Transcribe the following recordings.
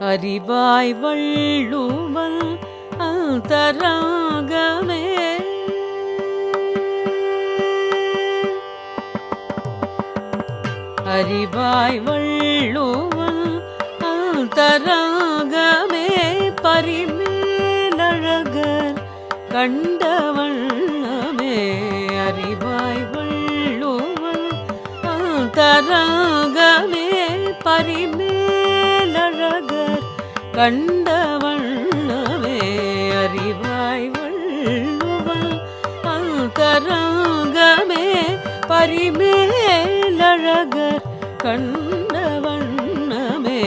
அறிவாய் வள்ளுவல் அந்தராகமே. அறிவாய் வள்ளுவல் அந்தராகமே. பரிமேலழகர் கண்டவண்ணமே அறிவாய் வள்ளுவல் அந்தராகமே. பரிமே கண்ட அறிவாய் வள்ளுவல் அந்தரங்கமே பரிமேலழகர். கண்டவண்ணமே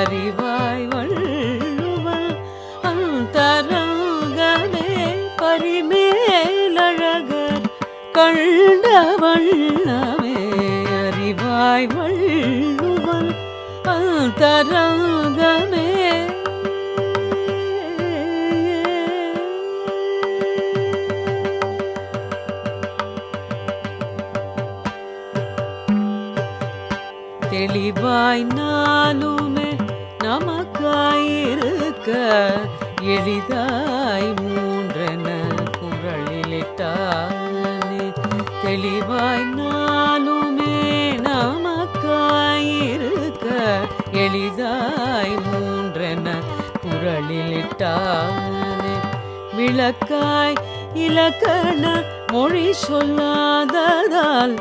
அறிவாய் வள்ளுவல் அந்தரங்கமே பரிமேலழகர். கண்டவண்ணமே அறிவாய் வள்ளுவல் அந்தரங்கமே தெளிவாய் நாளுமே நமக்காயிருக்க எளிதாய் மூன்றன குரலிலிட்டானே. தெளிவாய் நாளுமே நமக்காயிருக்க எளிதாய் மூன்றன குரலிலிட்டானே. விளக்காய் இலக்கண மொழி சொல்லாததால்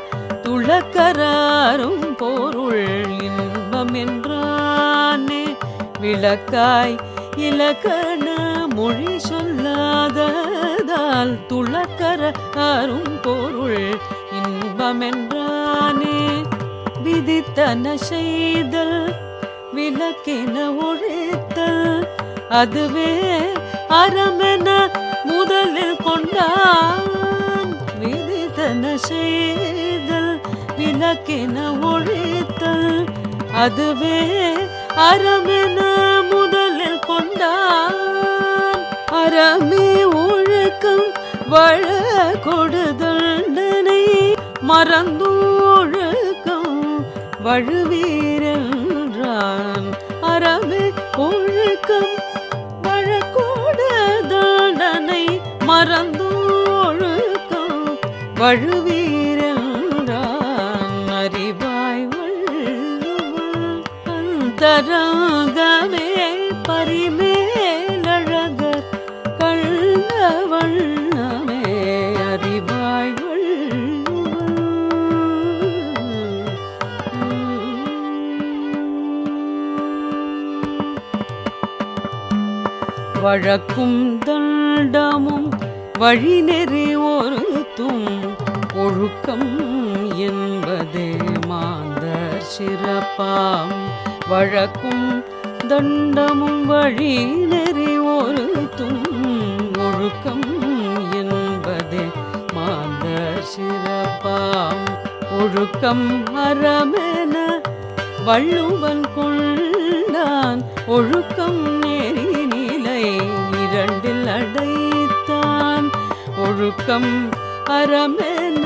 துளக்கராரும் பொருள் இன்பம் என்றானே. விளக்காய் இலக்கண மொழி சொல்லாததால் துளக்கர அரும் பொருள் இன்பம் என்றானே. விதித்தன செய்தல் விளக்கின ஒழித்தல் அதுவே அறமென முதலில் கொண்டான். விதித்தன செய்தல் விளக்கென ஒழித்தல். அதுவே அறமென முதலில் கொண்டான். அறமே ஒழுக்கம் வழ கொடுதண்டனை மறந்தோழுக்கம் வழுவீரன்றான். அறமே ஒழுக்கம் வழக்கூடதனை மறந்தோழுக்கம் ஒழுக்கம் அந்தரங்கமே பரிமேலழகர் கள்ளவண்ணமே அறிவாய் வழக்கும் தண்டமும் வழிநெறி ஒருத்தும் ஒழுக்கம் என்பதே மாந்தர் சிறப்பாம். வழக்கும் தண்டமும் வழி நெறி ஒரு ஒழுக்கம் என்பது மாந்த சிறப்பாம். ஒழுக்கம் அறமென வள்ளுவன் கொள்ளான் ஒழுக்கம் நெறி நிலை இரண்டில் அடைத்தான். ஒழுக்கம் அறமென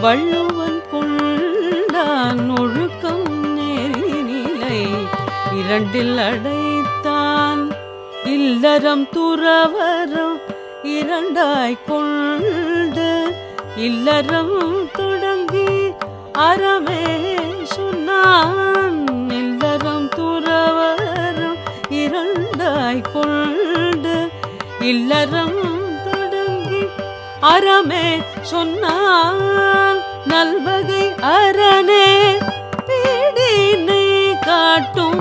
வள்ளுவன் கொள்ளான் ஒழுக்கம் இரண்டில் அடைத்தான். இல்லறம் துறவரம் இரண்டாய் கொண்டு. இல்லறம் தொடங்கி அறமே சொன்னான். இல்லறம் துறவரம் இரண்டாய் கொண்டு. இல்லறம் தொடங்கி அறமே சொன்னான். நல்வகை அரணே பீடினை காட்டும்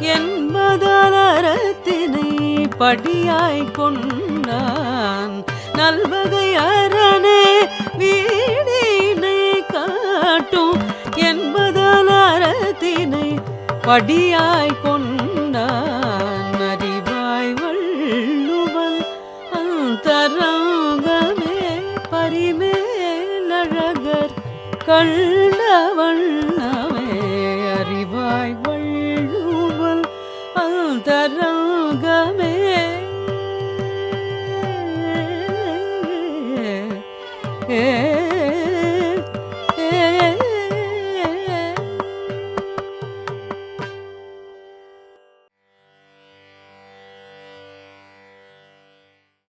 என்பதரத்தினை படியாய் கொண்டான். நல்வகை அரணே வீடினை காட்டும் என்பதரத்தினை படியாய் கொண்டான். அறிவாய் வள்ளுவல் அந்தரங்கமே பரிமேலழகர் கள்ளவள் அறிவாய் தரம்